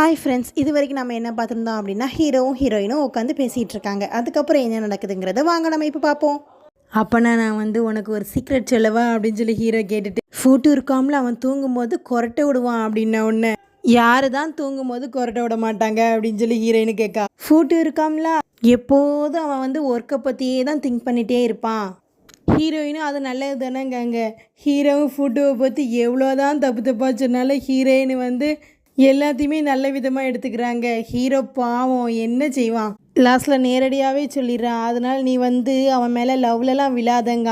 Hi friends இது வரைக்கும் நம்ம என்ன பார்த்துருந்தோம் அப்படின்னா ஹீரோவும் ஹீரோயினும் உட்காந்து பேசிகிட்டு இருக்காங்க அதுக்கப்புறம் என்ன நடக்குதுங்கிறத வாங்க நம்ம இப்போ பார்ப்போம். அப்போனா நான் வந்து உனக்கு ஒரு சீக்ரெட் சொல்லவா அப்படின்னு சொல்லி ஹீரோ கேட்டுட்டு ஃபோட்டோ இருக்காமல அவன் தூங்கும்போது கொரட்டை விடுவான் அப்படின்ன உடனே யாரு தான் தூங்கும்போது கொரட்டை விட மாட்டாங்க? அப்படின்னு சொல்லி ஹீரோயின் கேட்கா ஃபோட்டோ இருக்காமல எப்போதும் அவன் வந்து ஒர்க்கை பற்றியே தான் திங்க் பண்ணிகிட்டே இருப்பான். ஹீரோயினும் அது நல்லது தானேங்க ஹீரோவும் ஃபோட்டோவை பற்றி எவ்வளோதான் தப்பு தப்பாக சொன்னாலும் ஹீரோயின் வந்து எல்லாத்தையுமே நல்ல விதமாக எடுத்துக்கிறாங்க. ஹீரோ பாவம் என்ன செய்வான்? லாஸ்ட்டில் நேரடியாகவே சொல்லிடுறான். அதனால் நீ வந்து அவன் மேலே லவ்லலாம் விழாதங்க.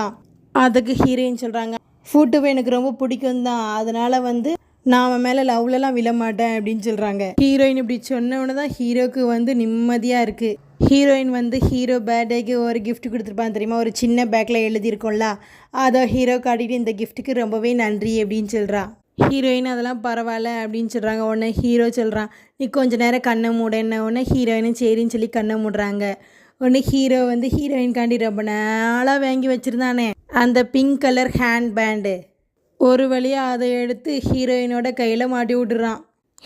அதுக்கு ஹீரோயின் சொல்கிறாங்க ஃபுட்டுவை எனக்கு ரொம்ப பிடிக்கும் தான் அதனால் வந்து நான் அவன் மேலே லவ்லலாம் விழ மாட்டேன் அப்படின்னு சொல்கிறாங்க ஹீரோயின் இப்படி சொன்னவொன்னே தான் ஹீரோக்கு வந்து நிம்மதியாக இருக்குது ஹீரோயின் வந்து ஹீரோ பர்த்டேக்கு ஒரு கிஃப்ட் கொடுத்துருப்பான் தெரியுமா? ஒரு சின்ன பேக்கில் எழுதியிருக்கோம்ல. அதை ஹீரோ காட்டிட்டு இந்த கிஃப்ட்டுக்கு ரொம்பவே நன்றி அப்படின்னு சொல்கிறா ஹீரோயின் அதெல்லாம் பரவாயில்ல அப்படின்னு சொல்கிறாங்க உடனே ஹீரோ சொல்கிறான் நீ கொஞ்ச நேரம் கண்ணை மூடன உடனே ஹீரோயினும் சரின்னு சொல்லி கண்ணை மூடுறாங்க. உடனே ஹீரோ வந்து ஹீரோயின்காண்டி ரொம்ப நாளாக வாங்கி வச்சுருந்தானே. அந்த பிங்க் கலர் ஹேண்ட் பேண்டு ஒரு வழியாக அதை எடுத்து ஹீரோயினோட கையில் மாட்டி விட்டுறான்.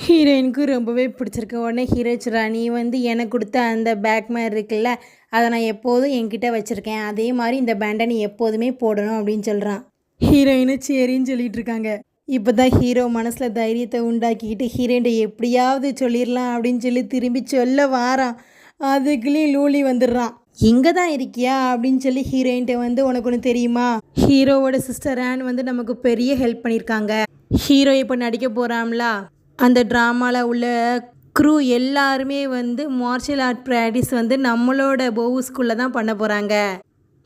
ஹீரோயினுக்கு ரொம்பவே பிடிச்சிருக்கு. உடனே ஹீரோ சொல்கிறா நீ வந்து எனக்கு கொடுத்த அந்த பேக் மாதிரி இருக்குல்ல அதை நான் எப்போதும் என்கிட்ட வச்சுருக்கேன். அதே மாதிரி இந்த பேண்டை நீ எப்போதுமே போடணும் அப்படின்னு சொல்கிறான் ஹீரோயினும் சரின்னு சொல்லிட்டு இருக்காங்க. இப்போ தான் ஹீரோ மனசில் தைரியத்தை உண்டாக்கிக்கிட்டு ஹீரோயின்ட்ட எப்படியாவது சொல்லிடலாம் அப்படின்னு சொல்லி திரும்பி சொல்ல வாரான். அதுக்குள்ளேயும் லூலி வந்துடுறான். இங்கே தான் இருக்கியா? அப்படின்னு சொல்லி ஹீரோயின்ட்ட வந்து உனக்கு ஒன்று தெரியுமா? ஹீரோவோட சிஸ்டர் ஆன் வந்து நமக்கு பெரிய ஹெல்ப் பண்ணியிருக்காங்க. ஹீரோ இப்போ நடிக்க போகிறாம்ல அந்த ட்ராமாவில் உள்ள க்ரூ எல்லாருமே வந்து மார்ஷியல் ஆர்ட் ப்ராக்டிஸ் வந்து நம்மளோட போவு ஸ்கூலில் தான் பண்ண போகிறாங்க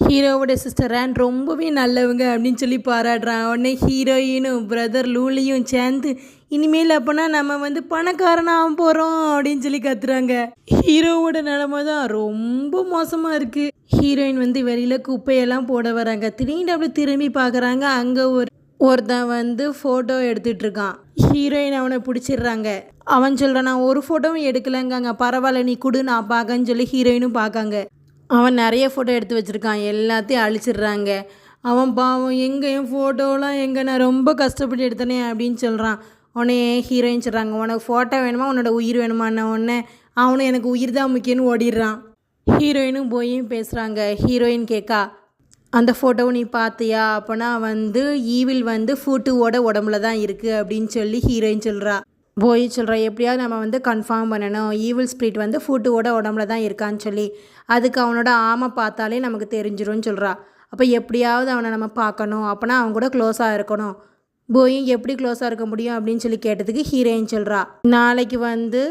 ஹீரோவோட சிஸ்டர் ஆன் ரொம்பவே நல்லவங்க அப்படின்னு சொல்லி பாராட்டுறான். உடனே ஹீரோயினும் பிரதர் லூலியும் சேர்ந்து இனிமேல் அப்போனா நம்ம வந்து பணக்காரனாக போகிறோம் அப்படின்னு சொல்லி கத்துறாங்க. ஹீரோவோட நிலமை தான் ரொம்ப மோசமாக இருக்குது ஹீரோயின் வந்து வெளியில் குப்பையெல்லாம் போட வராங்க. திடீர்னு அப்படி திரும்பி பார்க்குறாங்க அங்கே ஒரு ஒருத்தன் வந்து ஃபோட்டோ எடுத்துகிட்டு இருக்கான். ஹீரோயின் அவனை பிடிச்சிடுறாங்க. அவன் சொல்கிறான் நான் ஒரு ஃபோட்டோவும் எடுக்கலைங்காங்க. பரவாயில்ல நீ கொடு நான் பார்க்கன்னு சொல்லி ஹீரோயினும் பார்க்காங்க அவன் நிறைய ஃபோட்டோ எடுத்து வச்சுருக்கான். எல்லாத்தையும் அழிச்சிடுறாங்க. அவன் பாவம் எங்கே என் ஃபோட்டோலாம் எங்கே நான் ரொம்ப கஷ்டப்பட்டு எடுத்தனே அப்படின்னு சொல்கிறான் உடனே ஹீரோயின் சொல்கிறாங்க உனக்கு ஃபோட்டோ வேணுமா? உன்னோட உயிர் வேணுமான்னு. உடனே அவனும் எனக்கு உயிர் தான் முக்கியம்னு ஓடிடுறான். ஹீரோயினும் போயும் பேசுகிறாங்க ஹீரோயின் கேட்கா அந்த ஃபோட்டோவை நீ பார்த்தியா? அப்போனா வந்து ஈவில் வந்து ஃபூட்டுவோட உடம்புல தான் இருக்குது அப்படின்னு சொல்லி ஹீரோயின் சொல்கிறா போய் சொல்கிறேன் எப்படியாவது நம்ம வந்து கன்ஃபார்ம் பண்ணணும். ஈவில் ஸ்பிரிட் வந்து ஃபுட்டுவோட உடம்புல தான் இருக்கான்னு சொல்லி அதுக்கு அவனோட ஆமை பார்த்தாலே நமக்கு தெரிஞ்சிரும்னு சொல்கிறா அப்போ எப்படியாவது அவனை நம்ம பார்க்கணும். அப்போனா அவன் கூட க்ளோஸாக இருக்கணும். போயும் எப்படி க்ளோஸாக இருக்க முடியும் அப்படின்னு சொல்லி கேட்டதுக்கு ஹீரோயின் சொல்கிறா நாளைக்கு வந்து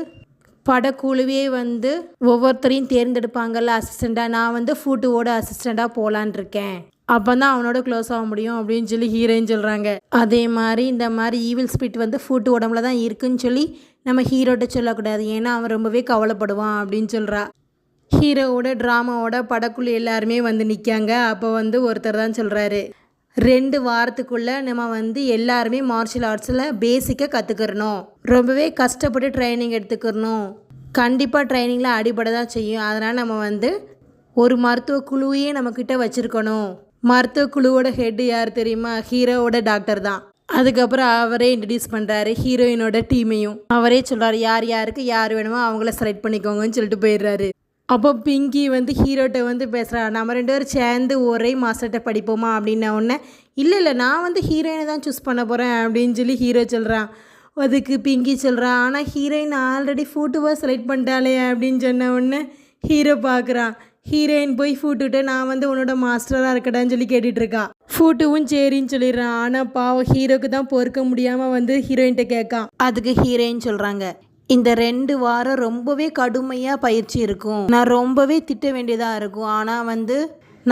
படக்குழுவே வந்து ஒவ்வொருத்தரையும் தேர்ந்தெடுப்பாங்கல்ல அசிஸ்டண்ட்டாக நான் வந்து ஃபூட்டுவோட அசிஸ்டண்ட்டாக போகலான் இருக்கேன். அப்போ தான் அவனோட க்ளோஸ் ஆக முடியும் அப்படின்னு சொல்லி ஹீரோயின் சொல்கிறாங்க அதே மாதிரி இந்த மாதிரி ஈவில் ஸ்பிரிட் வந்து ஃபுட்டு உடம்புல தான் இருக்குன்னு சொல்லி நம்ம ஹீரோட்ட சொல்லக்கூடாது. ஏன்னா அவன் ரொம்பவே கவலைப்படுவான் அப்படின்னு சொல்கிறா ஹீரோவோட ட்ராமாவோட படக்குழு எல்லாருமே வந்து நிற்காங்க அப்போ வந்து ஒருத்தர் தான் சொல்கிறாரு ரெண்டு வாரத்துக்குள்ளே நம்ம வந்து எல்லாருமே மார்ஷியல் ஆர்ட்ஸில் பேசிக்காக கற்றுக்கிறணும் ரொம்பவே கஷ்டப்பட்டு ட்ரைனிங் எடுத்துக்கிறணும். கண்டிப்பாக ட்ரைனிங்கில் அடிபட தான் செய்யும். அதனால் நம்ம வந்து ஒரு மருத்துவ குழுவையே நம்மக்கிட்ட வச்சுருக்கணும். மருத்துவ குழுவோட ஹெட் யார் தெரியுமா? ஹீரோவோட டாக்டர் தான். அதுக்கப்புறம் அவரே இன்ட்ரடியூஸ் பண்ணுறாரு ஹீரோயினோட டீமையும் அவரே சொல்கிறாரு யார் யாருக்கு யார் வேணுமோ அவங்கள செலக்ட் பண்ணிக்கோங்கன்னு சொல்லிட்டு போயிடுறாரு. அப்போ பிங்கி வந்து ஹீரோட்ட வந்து பேசுகிறா நம்ம ரெண்டு பேரும் சேர்ந்து ஒரே மாஸ்டர்கிட்ட படிப்போமா? அப்படின்ன உடனே இல்லை இல்லை நான் வந்து ஹீரோயினை தான் சூஸ் பண்ண போகிறேன் அப்படின்னு சொல்லி ஹீரோ சொல்கிறான் அதுக்கு பிங்கி சொல்கிறான் ஆனால் ஹீரோயின் ஆல்ரெடி ஃபோட்டோவாக செலக்ட் பண்ணிட்டாலே அப்படின்னு சொன்ன உடனே ஹீரோ பார்க்குறான் ஹீரோயின் போய் ஃபூட்டுட்டு நான் வந்து உன்னோட மாஸ்டராக இருக்கட்டான்னு சொல்லி கேட்டுட்ருக்கா. ஃபூட்டுவும் சரின்னு சொல்லிடுறான் ஆனால் பாவம் ஹீரோக்கு தான் பொறுக்க முடியாமல் வந்து ஹீரோயின்கிட்ட கேட்கான் அதுக்கு ஹீரோயின் சொல்கிறாங்க இந்த ரெண்டு வாரம் ரொம்பவே கடுமையாக பயிற்சி இருக்கும். நான் ரொம்பவே திட்ட வேண்டியதாக இருக்கும். ஆனால் வந்து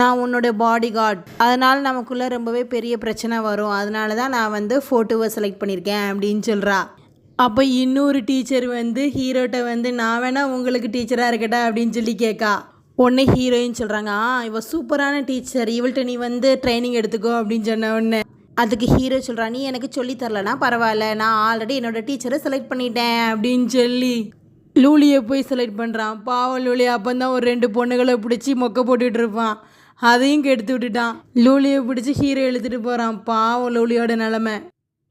நான் உன்னோட பாடி கார்ட் அதனால் நமக்குள்ளே ரொம்பவே பெரிய பிரச்சனை வரும். அதனால தான் நான் வந்து ஃபோட்டோவை செலக்ட் பண்ணியிருக்கேன் அப்படின்னு சொல்கிறா அப்போ இன்னொரு டீச்சர் வந்து ஹீரோட்ட வந்து நான் வேணா உங்களுக்கு டீச்சராக இருக்கட்டா? அப்படின்னு சொல்லி கேட்கா உடனே ஹீரோயின் சொல்கிறாங்க ஆ இவ சூப்பரான டீச்சர் இவள்கிட்ட நீ வந்து ட்ரைனிங் எடுத்துக்கோ அப்படின்னு சொன்ன உடனே அதுக்கு ஹீரோ சொல்கிறா நீ எனக்கு சொல்லி தரலனா பரவாயில்ல. நான் ஆல்ரெடி என்னோட டீச்சரை செலக்ட் பண்ணிட்டேன் அப்படின்னு சொல்லி லூலியை போய் செலக்ட் பண்ணுறான் பாவம் லூலி அப்போ தான் ஒரு ரெண்டு பொண்ணுகளை பிடிச்சி மொக்க போட்டுட்டு இருப்பான். அதையும் கெடுத்து விட்டுட்டான். லூலியை பிடிச்சி ஹீரோ எழுத்துட்டு போகிறான் பாவம் லூலியோட நிலமை.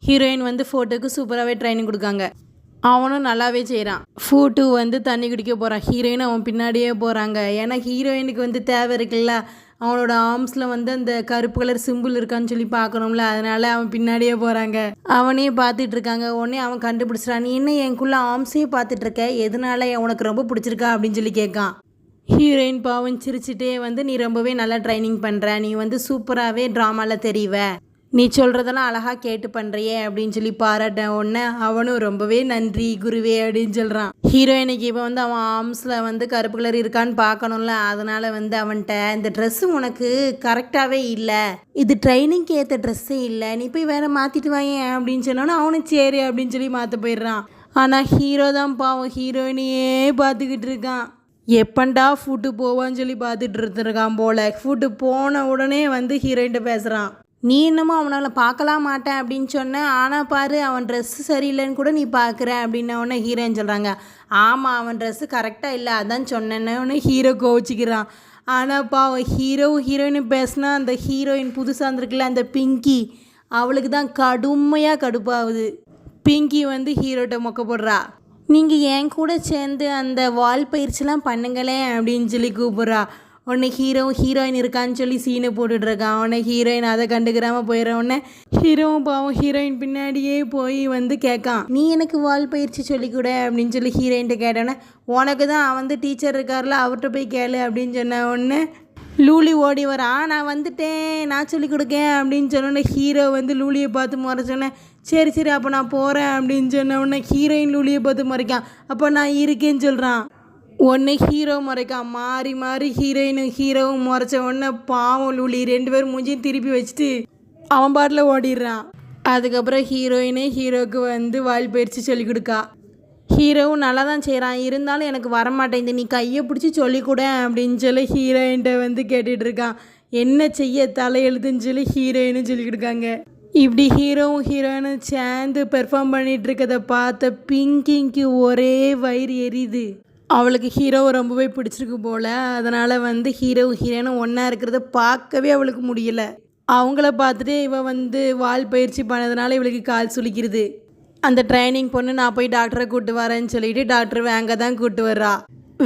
ஹீரோயின் வந்து ஃபோட்டோக்கு சூப்பராகவே ட்ரைனிங் கொடுக்காங்க. அவனும் நல்லாவே செய்கிறான் ஃபூட்டு வந்து தண்ணி குடிக்க போகிறான் ஹீரோயின் அவன் பின்னாடியே போகிறாங்க ஏன்னா ஹீரோயினுக்கு வந்து தேவை இருக்குல்ல. அவனோட ஆர்ம்ஸில் வந்து அந்த கருப்பு கலர் சிம்பிள் இருக்கான்னு சொல்லி பார்க்கணும்ல. அதனால அவன் பின்னாடியே போகிறாங்க அவனே பார்த்துட்டு இருக்காங்க. உடனே அவன் கண்டுபிடிச்சிட்டான் நீ என்ன எனக்குள்ள ஆர்ம்ஸே பார்த்துட்டு இருக்க? எதனால உனக்கு ரொம்ப பிடிச்சிருக்கா? அப்படின்னு சொல்லி கேட்கான். ஹீரோயின் பாவம் சிரிச்சிட்டே வந்து நீ ரொம்பவே நல்லா ட்ரைனிங் பண்ணுற நீ வந்து சூப்பராகவே ட்ராமாவில் தெரிவ நீ சொல்கிறதெல்லாம் அழகாக கேட்டு பண்ணுறியே அப்படின்னு சொல்லி பாராட்ட உடனே அவனும் ரொம்பவே நன்றி குருவே அப்படின்னு சொல்கிறான் ஹீரோயினுக்கு இப்போ வந்து அவன் ஆர்ம்ஸில் வந்து கருப்பு கலர் இருக்கான்னு பார்க்கணும்ல. அதனால் வந்து அவன்கிட்ட இந்த ட்ரெஸ்ஸு உனக்கு கரெக்டாகவே இல்லை. இது ட்ரைனிங்க்கு ஏற்ற ட்ரெஸ்ஸே இல்லை. நீ போய் வேறு மாற்றிட்டு வாயேன் அப்படின்னு சொன்னோன்னே அவனும் சரி அப்படின்னு சொல்லி மாற்ற போயிடுறான். ஆனால் ஹீரோ தான் பாவம். ஹீரோயினையே பார்த்துக்கிட்டு இருக்கான். எப்பண்டா ஃபுட்டு போவான்னு சொல்லி பார்த்துட்டு இருந்திருக்கான் போல. ஃபுட்டு போன உடனே வந்து ஹீரோயின்ட்ட பேசுகிறான் நீ என்னமோ அவனால் பார்க்கலாம் மாட்டேன் அப்படின்னு சொன்னேன் ஆனால் பாரு அவன் ட்ரெஸ்ஸு சரியில்லைன்னு கூட நீ பார்க்குற அப்படின்ன உடனே ஹீரோயின் சொல்கிறாங்க ஆமாம் அவன் ட்ரெஸ்ஸு கரெக்டாக இல்லை அதான் சொன்னேன்னு ஹீரோ கோவிச்சிக்கிறான். ஆனால் பாவம் ஹீரோவும் ஹீரோயினும் பேசினா அந்த ஹீரோயின் புதுசாக இருந்திருக்குல்ல அந்த பிங்கி அவளுக்கு தான் கடுமையாக கடுப்பாகுது. பிங்கி வந்து ஹீரோட்ட மொக்க போடுறா. நீங்கள் என் கூட சேர்ந்து அந்த வால் பயிற்சிலாம் பண்ணுங்களேன் அப்படின்னு சொல்லி கூப்பிட்றா. உடனே ஹீரோ ஹீரோயின் இருக்கான்னு சொல்லி சீனை போட்டுட்ருக்கான் உடனே ஹீரோயின் அதை கண்டுக்கிறாம போயிடுற உடனே ஹீரோவும் பாவம் ஹீரோயின் பின்னாடியே போய் வந்து கேட்கான் நீ எனக்கு வால் பயிற்சி சொல்லிக் கொடு அப்படின்னு சொல்லி ஹீரோயின்ட்ட கேட்டோன்னே உனக்கு தான் வந்து டீச்சர் இருக்கார்ல அவர்கிட்ட போய் கேளு அப்படின்னு சொன்ன உடனே லூலி ஓடி வரா. நான் வந்துட்டேன் நான் சொல்லி கொடுக்கேன் அப்படின்னு சொன்னோன்னே ஹீரோ வந்து லூலியை பார்த்து முறைச்சோன்னே சரி சரி அப்போ நான் போகிறேன் அப்படின்னு சொன்ன உடனே ஹீரோயின் லூலியை பார்த்து முறைக்கான் அப்போ நான் இருக்கேன்னு சொல்கிறான் ஒன்று ஹீரோ முறைக்கான் மாறி மாறி ஹீரோயினும் ஹீரோவும் முறைச்ச உடனே பாவம் லூலி ரெண்டு பேரும் மூஞ்சியும் திருப்பி வச்சுட்டு அவன் பாட்டில் ஓடிடுறான். அதுக்கப்புறம் ஹீரோயினே ஹீரோவுக்கு வந்து வால் பயிற்சி சொல்லி கொடுக்கா. ஹீரோவும் நல்லா தான் செய்கிறான் இருந்தாலும் எனக்கு வரமாட்டேங்குது நீ கையை பிடிச்சி சொல்லிக்கூட அப்படின்னு சொல்லி ஹீரோயின்ட்ட வந்து கேட்டுட்டு இருக்கான். என்ன செய்ய தலையெழுதுன்னு சொல்லி ஹீரோயினும் சொல்லிக் கொடுக்காங்க. இப்படி ஹீரோவும் ஹீரோயினும் சேர்ந்து பெர்ஃபார்ம் பண்ணிட்டு இருக்கதை பார்த்த பிங்கிங்க்கு ஒரே வயிறு எரியுது. அவளுக்கு ஹீரோவை ரொம்பவே பிடிச்சிருக்கு போல். அதனால் வந்து ஹீரோவும் ஹீரோனும் ஒன்றா இருக்கிறத பார்க்கவே அவளுக்கு முடியல. அவங்கள பார்த்துட்டு இவள் வந்து வால் பயிற்சி பண்ணதுனால இவளுக்கு கால் சுளிக்கிறது. அந்த ட்ரைனிங் பொண்ணு நான் போய் டாக்டரை கூப்பிட்டு வரேன்னு சொல்லிட்டு டாக்டர் வேங்க தான் கூப்பிட்டு வர்றா.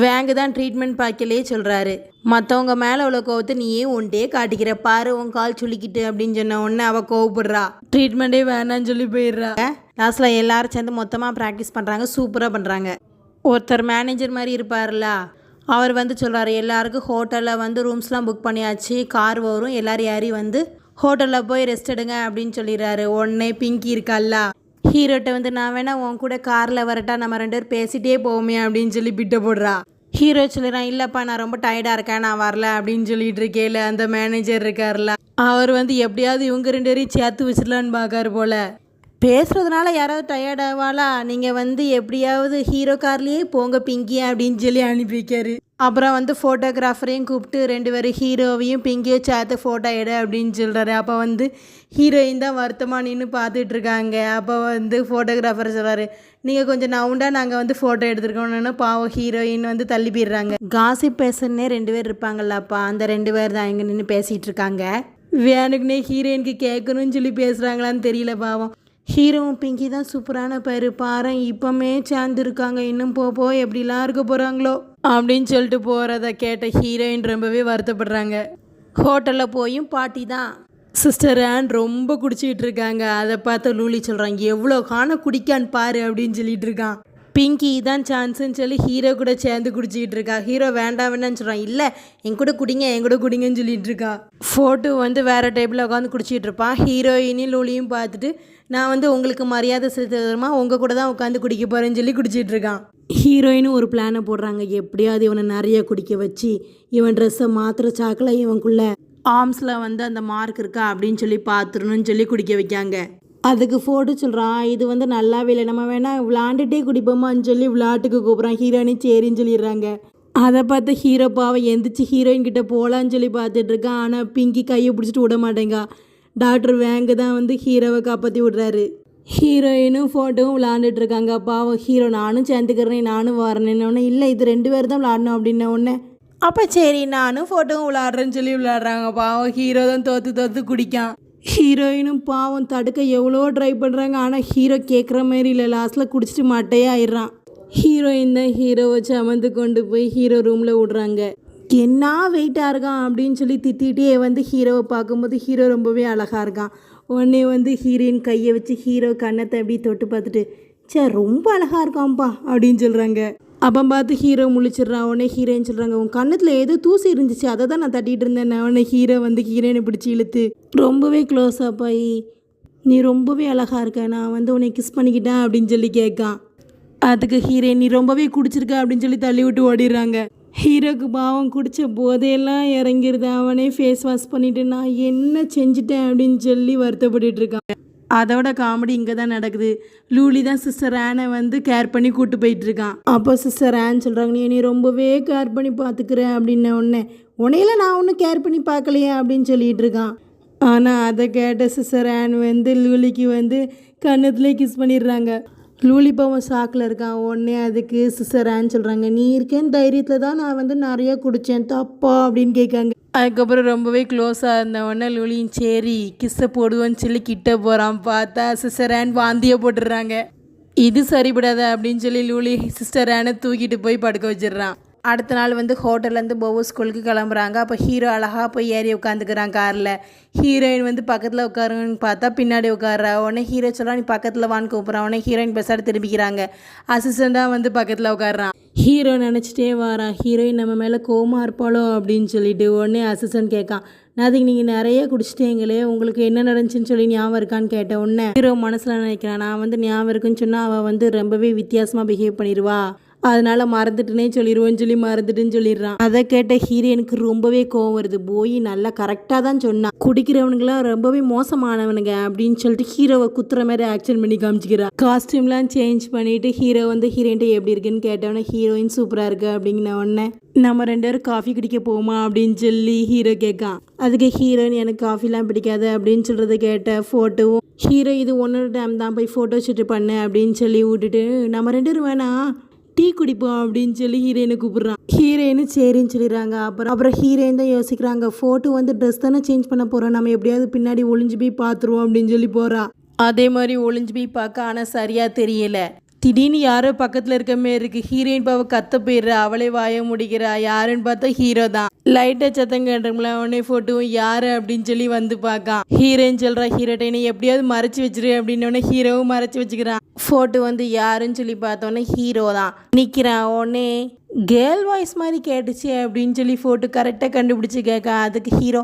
வேங்க தான் ட்ரீட்மெண்ட் பார்க்கலே சொல்கிறாரு மற்றவங்க மேலே அவ்வளோ கோவத்தை நீயே ஒன்ட்டே காட்டிக்கிற பாரு உன் கால் சுளிக்கிட்டு அப்படின்னு சொன்ன உடனே அவள் கோவப்படுறா. ட்ரீட்மெண்ட்டே வேணான்னு சொல்லி போயிடுறா. லாஸ்ட்டில் எல்லாரும் சேர்ந்து மொத்தமாக ப்ராக்டிஸ் பண்ணுறாங்க சூப்பராக பண்ணுறாங்க ஒருத்தர் மேனேஜர் மாதிரி இருப்பார்ல அவர் வந்து சொல்கிறாரு எல்லாருக்கும் ஹோட்டலில் வந்து ரூம்ஸ்லாம் புக் பண்ணியாச்சு கார் வரும் எல்லோரும் ஏறி வந்து ஹோட்டலில் போய் ரெஸ்ட் எடுங்க அப்படின்னு சொல்லிடுறாரு. உடனே பிங்கி இருக்கால்ல ஹீரோட்ட வந்து நான் வேணா உன் கூட காரில் வரட்டா நம்ம ரெண்டு பேரும் பேசிட்டே போவோமே அப்படின்னு சொல்லி பிட்ட போடுறா. ஹீரோ சொல்லிடுறான் இல்லைப்பா நான் ரொம்ப டயர்டாக இருக்கேன் நான் வரல அப்படின்னு சொல்லிட்டு இருக்கேல அந்த மேனேஜர் இருக்கார்ல அவர் வந்து எப்படியாவது இவங்க ரெண்டு பேரையும் சேர்த்து வச்சிடலான்னு பார்க்காரு போல. பேசுகிறதுனால யாராவது டயர்ட் ஆவாளா? நீங்கள் வந்து எப்படியாவது ஹீரோ கார்லேயே போங்க பிங்கி அப்படின்னு சொல்லி அனுப்பி வைக்காரு அப்புறம் வந்து ஃபோட்டோகிராஃபரையும் கூப்பிட்டு ரெண்டு பேரும் ஹீரோவையும் பிங்கியும் சேர்த்து ஃபோட்டோ எடு அப்படின்னு சொல்கிறாரு அப்போ வந்து ஹீரோயின் தான் வருத்தமாக நின்று பார்த்துட்டு இருக்காங்க. அப்போ வந்து ஃபோட்டோகிராஃபர் சொல்கிறாரு நீங்கள் கொஞ்சம் நவுண்டாக நாங்கள் வந்து ஃபோட்டோ எடுத்துருக்கோம்னு பாவம் ஹீரோயின் வந்து தள்ளி போயிடுறாங்க. காசி பேசன்னே ரெண்டு பேர் இருப்பாங்கல்லப்பா. அந்த ரெண்டு பேர் தான் இங்கே நின்று பேசிகிட்டு இருக்காங்க. வேணுக்குனே ஹீரோயினுக்கு கேட்கணும்னு சொல்லி பேசுகிறாங்களான்னு தெரியல பாவம். ஹீரோவும் பிங்கி தான் சூப்பரான பேர். பாரு இப்போமே சேர்ந்துருக்காங்க. இன்னும் போ போ எப்படிலாம் இருக்க போகிறாங்களோ அப்படின்னு சொல்லிட்டு போகிறத கேட்ட ஹீரோயின் ரொம்பவே வருத்தப்படுறாங்க. ஹோட்டலில் போயும் பாட்டி தான். சிஸ்டர் ஆன் ரொம்ப குடிச்சிக்கிட்டு இருக்காங்க. அதை பார்த்து லூலி சொல்கிறாங்க எவ்வளோ காண குடிக்கான்னு பாரு அப்படின்னு சொல்லிட்டு இருக்கான். பிங்கி தான் சான்ஸுன்னு சொல்லி ஹீரோ கூட சேர்ந்து குடிச்சிக்கிட்டு இருக்கா. ஹீரோ வேண்டாம் வேண்டாம்னு சொல்கிறான் இல்லை என் கூட குடிங்க என் கூட குடிங்கன்னு சொல்லிட்டு இருக்கா. ஃபோட்டோ வந்து வேறு டேபிளில் உட்காந்து குடிச்சிட்டு இருப்பான். ஹீரோயினையும் லூலியும் பார்த்துட்டு நான் வந்து உங்களுக்கு மரியாதை செலுத்துறதுமா உங்கள் கூட தான் உட்காந்து குடிக்க போகிறேன்னு சொல்லி குடிச்சிட்டு இருக்கான். ஹீரோயினும் ஒரு பிளானை போடுறாங்க. எப்படியாவது இவனை நிறைய குடிக்க வச்சு இவன் ட்ரெஸ்ஸை மாத்திர சாக்கில் இவனுக்குள்ள ஆர்ம்ஸில் வந்து அந்த மார்க் இருக்கா அப்படின்னு சொல்லி பார்த்துடணும்னு சொல்லி குடிக்க வைக்காங்க. அதுக்கு ஃபோட்டோ சொல்கிறான் இது வந்து நல்லாவே இல்லை. நம்ம வேணால் விளாண்டுட்டே குடிப்போமான்னு சொல்லி விளாட்டுக்கு கூப்பிட்றான். ஹீரோயினி சரின்னு சொல்லிடுறாங்க. அதை பார்த்து ஹீரோ பாவம் எந்திரிச்சு ஹீரோயின் கிட்ட போகலான்னு சொல்லி பார்த்துட்ருக்கான் ஆனால் பிங்கி கையை பிடிச்சிட்டு விட மாட்டேங்கா. டாக்டர் வேங்க தான் வந்து ஹீரோவை காப்பாற்றி விடுறாரு. ஹீரோயினும் ஃபோட்டோவும் விளாண்டுட்டு இருக்காங்க. பாவம் ஹீரோ நானும் சேர்ந்துக்கிறேன் நானும் வரேன்னு இல்லை இது ரெண்டு பேர் தான் விளாடணும் அப்படின்ன உடனே அப்போ சரி நானும் ஃபோட்டோவும் விளாட்றேன்னு சொல்லி விளாட்றாங்க பாவம் ஹீரோ தான் தோற்று தோற்று குடிக்கான். ஹீரோயினும் பாவம் தடுக்க எவ்வளோ ட்ரை பண்ணுறாங்க ஆனால் ஹீரோ கேட்குற மாதிரி இல்லை. லாஸ்ட்டில் குடிச்சிட்டு மாட்டையே ஆயிடுறான் ஹீரோயின் தான் ஹீரோவை சமந்து கொண்டு போய் ஹீரோ ரூமில் விடுறாங்க. என்ன வெயிட்டாக இருக்கான்? அப்படின்னு சொல்லி திட்டிகிட்டே வந்து ஹீரோவை பார்க்கும்போது ஹீரோ ரொம்பவே அழகாக இருக்கான். உடனே வந்து ஹீரோயின் கையை வச்சு ஹீரோ கன்னத்தை அப்படியே தொட்டு பார்த்துட்டு சே ரொம்ப அழகாக இருக்கான்ப்பா அப்படின்னு சொல்கிறாங்க அப்போ பார்த்து ஹீரோ முழிச்சிடுறான். உடனே ஹீரோயின் சொல்கிறாங்க உன் கன்னத்தில் ஏதோ தூசி இருந்துச்சு அதை தான் நான் தட்டிகிட்டு இருந்தேன். உடனே ஹீரோ வந்து ஹீரோயினை பிடிச்சி இழுத்து ரொம்பவே க்ளோஸ் போய். நீ ரொம்பவே அழகாக இருக்க நான் வந்து உன்னை கிஸ் பண்ணிக்கிட்டேன் அப்படின்னு சொல்லி கேட்கான். அதுக்கு ஹீரோயின் நீ ரொம்பவே குடிச்சிருக்க அப்படின்னு சொல்லி தள்ளி விட்டு ஓடிடுறாங்க. ஹீரோக்கு பாவம் குடித்த போதையெல்லாம் இறங்கிருது. அவனே ஃபேஸ் வாஷ் பண்ணிவிட்டு நான் என்ன செஞ்சுட்டேன்? அப்படின்னு சொல்லி வருத்தப்பட்டு இருக்கான் அதோட காமெடி இங்கே தான் நடக்குது. லூலி தான் சிஸ்டர் ஆனை வந்து கேர் பண்ணி கூப்பிட்டு போயிட்டு இருக்கான். அப்போ சிஸ்டர் ஆன் சொல்கிறாங்க நீ நீ ரொம்பவே கேர் பண்ணி பார்த்துக்கிறேன் அப்படின்ன உடனே உன்னையெல்லாம் நான் ஒன்றும் கேர் பண்ணி பார்க்கலையே அப்படின்னு சொல்லிட்டு இருக்கான். ஆனால் அதை கேட்ட சிஸ்டர் ஆன் வந்து லூலிக்கு வந்து கன்னத்துலேயே கிஸ் பண்ணிடுறாங்க. லூலிபவன் சாக்கில் இருக்கான். உடனே அதுக்கு சிஸ்டர் சொல்கிறாங்க நீ இருக்கேன்னு தைரியத்தில் தான் நான் வந்து நிறையா குடித்தேன் தப்பா? அப்படின்னு கேட்காங்க. அதுக்கப்புறம் ரொம்பவே க்ளோஸாக இருந்த உடனே லூலியும் சரி கிஸ்ஸை போடுவோன்னு சொல்லி கிட்ட போகிறான் பார்த்தா சிஸ்டர் வாந்தியை போட்டுடுறாங்க. இது சரிபடாத அப்படின்னு சொல்லி லூலி சிஸ்டர் ஆனை தூக்கிட்டு போய் படுக்க வச்சிடுறான். அடுத்த நாள் வந்து ஹோட்டல்லேருந்து போவோ ஸ்கூலுக்கு கிளம்புறாங்க. அப்போ ஹீரோ அழகாக போய் ஏறி உட்காந்துக்கிறான் காரில். ஹீரோயின் வந்து பக்கத்தில் உட்காருன்னு பார்த்தா பின்னாடி உட்கார்றா உடனே ஹீரோ சொல்ல நீ பக்கத்தில் வான்னு கூப்பிட்றான் உடனே ஹீரோயின் பெருசாக திரும்பிக்கிறாங்க. அசிஸ்டண்ட்டாக வந்து பக்கத்தில் உட்காடுறான் ஹீரோ நினச்சிட்டே வாரான். ஹீரோயின் நம்ம மேலே கோமா இருப்பாளோ? அப்படின்னு சொல்லிட்டு உடனே அசிஸ்டன்ட் கேட்கான். அதுக்கு நீங்கள் நிறைய குடிச்சிட்டீங்களே. உங்களுக்கு என்ன நடந்துச்சுன்னு சொல்லி ஞாபகம் இருக்கான்னு கேட்ட உடனே ஹீரோ மனசில் நினைக்கிறான். நான் வந்து ஞாபகம் இருக்குன்னு சொன்னால் அவள் வந்து ரொம்பவே வித்தியாசமாக பிஹேவ் பண்ணிடுவா அதனால மறந்துட்டுனே சொல்லிடுவோன்னு சொல்லி மறந்துட்டுன்னு சொல்லிடுறான். அதை கேட்ட ஹீரோயினுக்கு ரொம்பவே கோவம் வருது. போய் நல்லா கரெக்டாக தான் சொன்னான். குடிக்கிறவனுங்களாம் ரொம்பவே மோசமானவனுங்க அப்படின்னு சொல்லிட்டு ஹீரோவை குத்துற மாதிரி ஆக்ஷன் பண்ணி காமிச்சிக்கிறான். காஸ்டியூம்லாம் சேஞ்ச் பண்ணிட்டு ஹீரோ வந்து ஹீரோயின்ட்ட எப்படி இருக்குன்னு கேட்டவொடனே ஹீரோயின் சூப்பராக இருக்கு அப்படிங்கிற உடனே நம்ம ரெண்டு பேரும் காஃபி குடிக்க போமா அப்படின்னு சொல்லி ஹீரோ கேட்கான். அதுக்கு ஹீரோயின் எனக்கு காஃபிலாம் பிடிக்காது அப்படின்னு சொல்கிறத கேட்ட ஃபோட்டோவும் ஹீரோ இது ஒன்னொரு டைம் தான். போய் ஃபோட்டோ ஷூட் பண்ணு அப்படின்னு சொல்லி விட்டுட்டு நம்ம ரெண்டு பேரும் வேணாம். டீ குடிப்போம் அப்படின்னு சொல்லி ஹீரோயினை கூப்பிடுறான் ஹீரோயினு சரின்னு சொல்லிடுறாங்க. அப்புறம் அப்புறம் ஹீரோயின் தான் யோசிக்கிறாங்க. ஃபோட்டோ வந்து ட்ரெஸ் தானே சேஞ்ச் பண்ண போகிறோம் நம்ம எப்படியாவது பின்னாடி ஒளிஞ்சு போய் பார்த்துருவோம் அப்படின்னு சொல்லி போகிறா அதே மாதிரி ஒளிஞ்சு போய் பார்க்க ஆனால் சரியாக தெரியல. திடீர்னு யாரோ பக்கத்தில் இருக்க மாரி இருக்கு. ஹீரோயின் பாவ கத்த போயிடுறா. அவளே வாய முடிக்கிறா. யாருன்னு பார்த்தா ஹீரோ தான். லைட்டாக சத்தம் கேட்டுங்களா உடனே ஃபோட்டோவும் யாரு அப்படின்னு சொல்லி வந்து பார்க்கான். ஹீரோயின் சொல்கிறா ஹீரோட்டை நீ எப்படியாவது மறைச்சு வச்சிரு அப்படின்னு ஹீரோவும் மறைச்சு வச்சுக்கிறான். ஃபோட்டோ வந்து யாருன்னு சொல்லி பார்த்தோன்னே ஹீரோ தான். நிற்கிறான் உடனே கேர்ள் வாய்ஸ் மாதிரி கேட்டுச்சு அப்படின்னு சொல்லி ஃபோட்டோ கரெக்டாக கண்டுபிடிச்சி கேட்க அதுக்கு ஹீரோ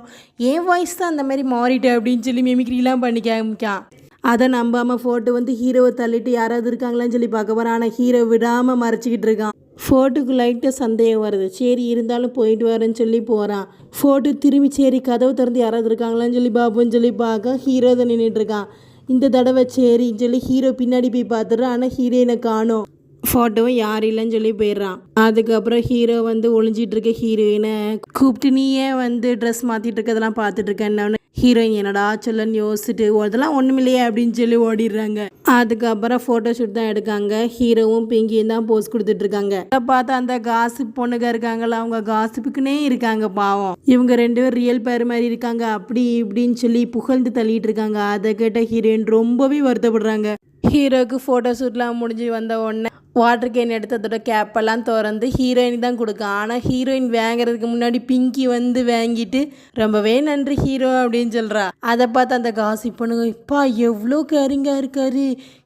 என் வாய்ஸ் தான் அந்த மாதிரி மாறிட்டு? அப்படின்னு சொல்லி மிமிக்ரிலாம் பண்ணி காமிக்கான். அதை நம்பாமல் ஃபோட்டோ வந்து ஹீரோவை தள்ளிட்டு யாராவது இருக்காங்களான்னு சொல்லி பார்க்க போகிறான் ஆனால் ஹீரோ விடாமல் மறைச்சிக்கிட்டு இருக்கான். ஃபோட்டுக்கு லைட்டாக சந்தேகம் வருது. சரி இருந்தாலும் போயிட்டு வரேன்னு சொல்லி போகிறான் ஃபோட்டோ திரும்பி சரி கதவு திறந்து யாராவது இருக்காங்களான்னு சொல்லி பார்ப்போன்னு சொல்லி பார்க்க ஹீரோ தான் நின்றுட்டு இருக்கான். இந்த தடவை சரின்னு சொல்லி ஹீரோ பின்னாடி போய் பார்த்துட்றான். ஆனால் ஹீரோயினை காணும். ஃபோட்டோவும் யார் இல்லைன்னு சொல்லி போயிடுறான். அதுக்கப்புறம் ஹீரோ வந்து ஒளிஞ்சிட்டு இருக்க ஹீரோயினை கூப்பிட்டு நீயே வந்து ட்ரெஸ் மாற்றிட்டு இருக்கதெல்லாம் பார்த்துட்டு இருக்கேன்னு ஹீரோயின் என்னடா சொல்லன்னு யோசிச்சுட்டு அதெல்லாம் ஒன்றுமில்லையே அப்படின்னு சொல்லி ஓடிடுறாங்க. அதுக்கப்புறம் ஃபோட்டோ ஷூட் தான் எடுக்காங்க. ஹீரோவும் பிங்கியும் தான் போஸ் கொடுத்துட்டு இருக்காங்க அதை பார்த்தா அந்த காசிப் பொண்ணுங்க இருக்காங்கல்ல அவங்க காசிப்புக்குன்னே இருக்காங்க பாவம். இவங்க ரெண்டு பேரும் ரியல் பேர் மாதிரி இருக்காங்க. அப்படி இப்படின்னு சொல்லி புகழ்ந்து தள்ளிட்டு இருக்காங்க அதை கேட்ட ஹீரோயின் ரொம்பவே வருத்தப்படுறாங்க. ஹீரோக்கு ஃபோட்டோ ஷூட்லாம் முடிஞ்சு வந்த உடனே வாட்டர் கேன் எடுத்ததோட கேப்பெல்லாம் திறந்து ஹீரோயின் தான் கொடுக்கும். ஆனால் ஹீரோயின் வாங்குறதுக்கு முன்னாடி பிங்கி வந்து வாங்கிட்டு ரொம்பவே நன்றி ஹீரோ அப்படின்னு சொல்கிறா அதை பார்த்து அந்த காசி பொண்ணுங்க இப்பா எவ்வளோ கேரிங்காக இருக்காரு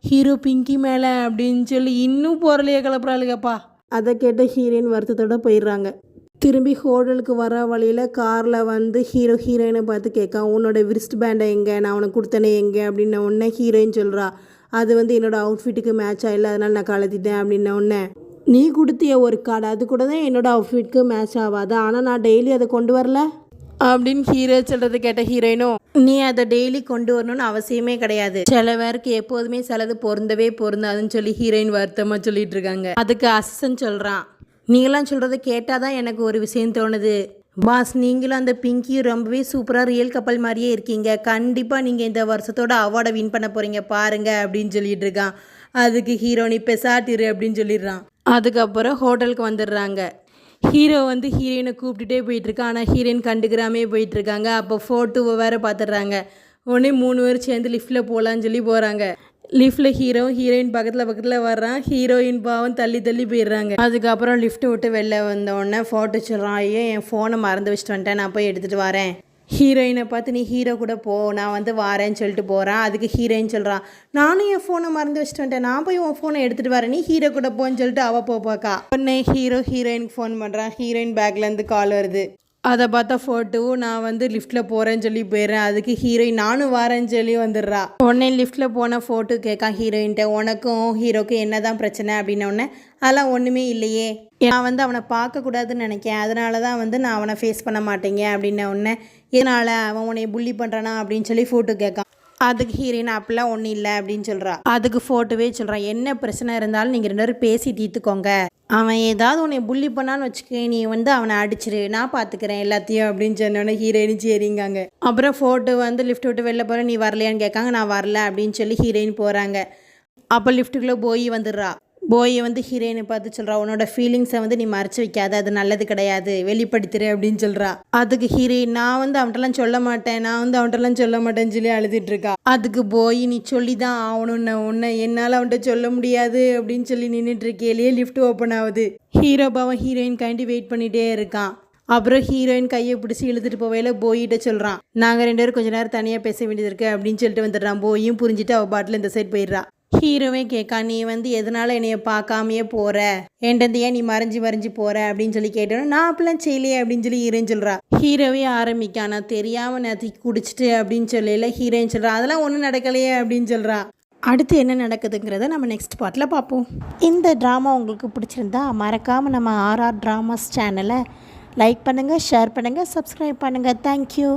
ஹீரோ பிங்கி மேலே அப்படின்னு சொல்லி இன்னும் பொருளையே கிளப்புறாளுங்கப்பா. அதை கேட்ட ஹீரோயின் வருத்தத்தோட போயிடுறாங்க. திரும்பி ஹோட்டலுக்கு வர வழியில் காரில் வந்து ஹீரோ ஹீரோயினை பார்த்து கேட்கான் உன்னோட விரிஸ்ட் பேண்டை எங்கே? நான் உனக்கு கொடுத்தனே எங்கே? அப்படின்ன உடனே ஹீரோயின் சொல்கிறா அது வந்து என்னோடய அவுட்ஃபிட்டுக்கு மேட்ச் ஆகல அதனால் நான் கலத்திட்டேன் அப்படின்ன நீ கொடுத்திய ஒரு கார்டு அது கூட தான் என்னோடய அவுட்ஃபிட்க்கு மேட்ச் ஆகாது ஆனால் நான் டெய்லி அதை கொண்டு வரல. அப்படின்னு ஹீரோ சொல்கிறது கேட்ட ஹீரோயினும் நீ அதை டெய்லி கொண்டு வரணும்னு அவசியமே கிடையாது. சில பேருக்கு எப்போதுமே சிலது பொருந்தவே பொருந்தாதுன்னு சொல்லி ஹீரோயின் வருத்தமாக சொல்லிட்டு இருக்காங்க. அதுக்கு அசன் சொல்கிறான் நீங்களாம் சொல்கிறத கேட்டால் தான் எனக்கு ஒரு விஷயம் தோணுது. பாஸ் நீங்களும் அந்த பிங்கியும் ரொம்பவே சூப்பராக ரியல் கப்பல் மாதிரியே இருக்கீங்க. கண்டிப்பாக நீங்கள் இந்த வருஷத்தோட அவார்டை வின் பண்ண போகிறீங்க பாருங்கள் அப்படின்னு சொல்லிட்டு இருக்கான். அதுக்கு ஹீரோனி பெசாட்டிரு அப்படின்னு சொல்லிடுறான். அதுக்கப்புறம் ஹோட்டலுக்கு வந்துடுறாங்க. ஹீரோ வந்து ஹீரோயினை கூப்பிட்டுட்டே போயிட்டுருக்கான் ஆனால் ஹீரோயின் கண்டுக்கிறாமே போயிட்டுருக்காங்க அப்போ ஃபோட்டோவை வேறு பார்த்துடுறாங்க. உடனே மூணு பேர் சேர்ந்து லிஃப்ட்டில் போகலான்னு சொல்லி போகிறாங்க லிஃப்ட்டில் ஹீரோ ஹீரோயின் பக்கத்தில் பக்கத்தில் வர்றான். ஹீரோயின் பாவம் தள்ளி தள்ளி போயிடுறாங்க. அதுக்கப்புறம் லிஃப்ட்டு விட்டு வெளில வந்த உடனே ஃபோட்டோ சொல்கிறான் ஐயோ என் ஃபோனை மறந்து வச்சுட்டு வந்துட்டேன். நான் போய் எடுத்துகிட்டு வரேன். ஹீரோயினை பார்த்து நீ ஹீரோ கூட போ. நான் வந்து வாரேன்னு சொல்லிட்டு போகிறேன் அதுக்கு ஹீரோயின் சொல்கிறான் நானும் என் ஃபோனை மறந்து வச்சுட்டு வந்துட்டேன். நான் போய் உன் ஃபோனை எடுத்துகிட்டு வரேன். நீ ஹீரோ கூட போன்னு சொல்லிட்டு அவள் போப்பாக்கா உடனே ஹீரோ ஹீரோயினுக்கு ஃபோன் பண்ணுறான் ஹீரோயின் பேக்லேருந்து கால் வருது. அதை பார்த்தா ஃபோட்டோ நான் வந்து லிஃப்ட்டில் போகிறேன்னு சொல்லி போயிடுறேன். அதுக்கு ஹீரோயின் நானும் வரேன்னு சொல்லி வந்துடுறா. உடனே லிஃப்ட்டில் போன ஃபோட்டோ கேட்கான் ஹீரோயின்ட்ட உனக்கும் ஹீரோக்கும் என்ன தான் பிரச்சனை அப்படின்ன உடனே அதெல்லாம் ஒன்றுமே இல்லையே. நான் வந்து அவனை பார்க்கக்கூடாதுன்னு நினைக்கேன். அதனால தான் வந்து நான் அவனை ஃபேஸ் பண்ண மாட்டேங்க. அப்படின்ன உடனே இதனால் அவன் உன்னை புள்ளி பண்ணுறானா அப்படின்னு சொல்லி ஃபோட்டோ கேட்கான் அதுக்கு ஹீரோயின் அப்படிலாம் ஒன்றும் இல்லை அப்படின்னு சொல்கிறா அதுக்கு ஃபோட்டோவே சொல்கிறான் என்ன பிரச்சனை இருந்தாலும் நீங்கள் ரெண்டு பேரும் பேசி தீர்த்துக்கோங்க. அவன் ஏதாவது உன்னை புள்ளி பண்ணான்னு வச்சுக்க நீ வந்து அவனை அடிச்சிரு. நான் பார்த்துக்கிறேன் எல்லாத்தையும் அப்படின்னு சொன்னோன்னே ஹீரோயின் சரிங்காங்க. அப்புறம் ஃபோட்டோ வந்து லிஃப்ட் விட்டு வெளில போகிற நீ வரலையான்னு கேட்காங்க. நான் வரல அப்படின்னு சொல்லி ஹீரோயின் போகிறாங்க அப்போ லிஃப்ட்டுக்குள்ளே போய் வந்துடுறா. போயை வந்து ஹீரோயினை பார்த்து சொல்கிறா உன்னோட ஃபீலிங்ஸை வந்து நீ மறைச்சு வைக்காத அது நல்லது கிடையாது வெளிப்படுத்துற அப்படின்னு சொல்கிறா அதுக்கு ஹீரோயின் நான் வந்து அவன்கிட்டலாம் சொல்ல மாட்டேன் நான் வந்து அவன்கிட்டலாம் சொல்ல மாட்டேன்னு சொல்லி அழுதுட்டு இருக்கா. அதுக்கு போய் நீ சொல்லி தான் ஆகணும்னு உன்னை என்னால் அவன்கிட்ட சொல்ல முடியாது அப்படின்னு சொல்லி நின்றுட்டு இருக்கேலையே லிஃப்ட் ஓப்பன் ஆகுது. ஹீரோ பாவன் ஹீரோயின் காண்டி வெயிட் பண்ணிகிட்டே இருக்கான். அப்புறம் ஹீரோயின் கையை பிடிச்சி இழுத்துட்டு போவையில போயிட்ட சொல்கிறான் நாங்கள் ரெண்டு பேரும் கொஞ்ச நேரம் தனியாக பேச வேண்டியது இருக்கு அப்படின்னு சொல்லிட்டு வந்துடுறான். போயும் புரிஞ்சுட்டு அவள் பாட்டில் இந்த சைடு போயிடுறா. ஹீரோவே கேட்கா நீ வந்து எதனால என்னைய பார்க்காமையே போற? என்கிட்ட ஏன் நீ மறைஞ்சு மறைஞ்சு போற? அப்படின்னு சொல்லி கேட்டோம் நான் அப்படிலாம் செய்யலையே அப்படின்னு சொல்லி ஹீரோன்னு சொல்கிறா ஹீரோவே ஆரம்பிக்கா நான் தெரியாம நேற்றுக்கு குடிச்சிட்டு அப்படின்னு சொல்லல ஹீரோயின் சொல்றா. அதெல்லாம் ஒன்றும் நடக்கலையே அப்படின்னு சொல்றா. அடுத்து என்ன நடக்குதுங்கிறத நம்ம நெக்ஸ்ட் பாட்டில் பார்ப்போம். இந்த ட்ராமா உங்களுக்கு பிடிச்சிருந்தா மறக்காமல் நம்ம ஆர்ஆர் ட்ராமாஸ் சேனலை லைக் பண்ணுங்கள் ஷேர் பண்ணுங்கள் சப்ஸ்கிரைப் பண்ணுங்கள் தேங்க்யூ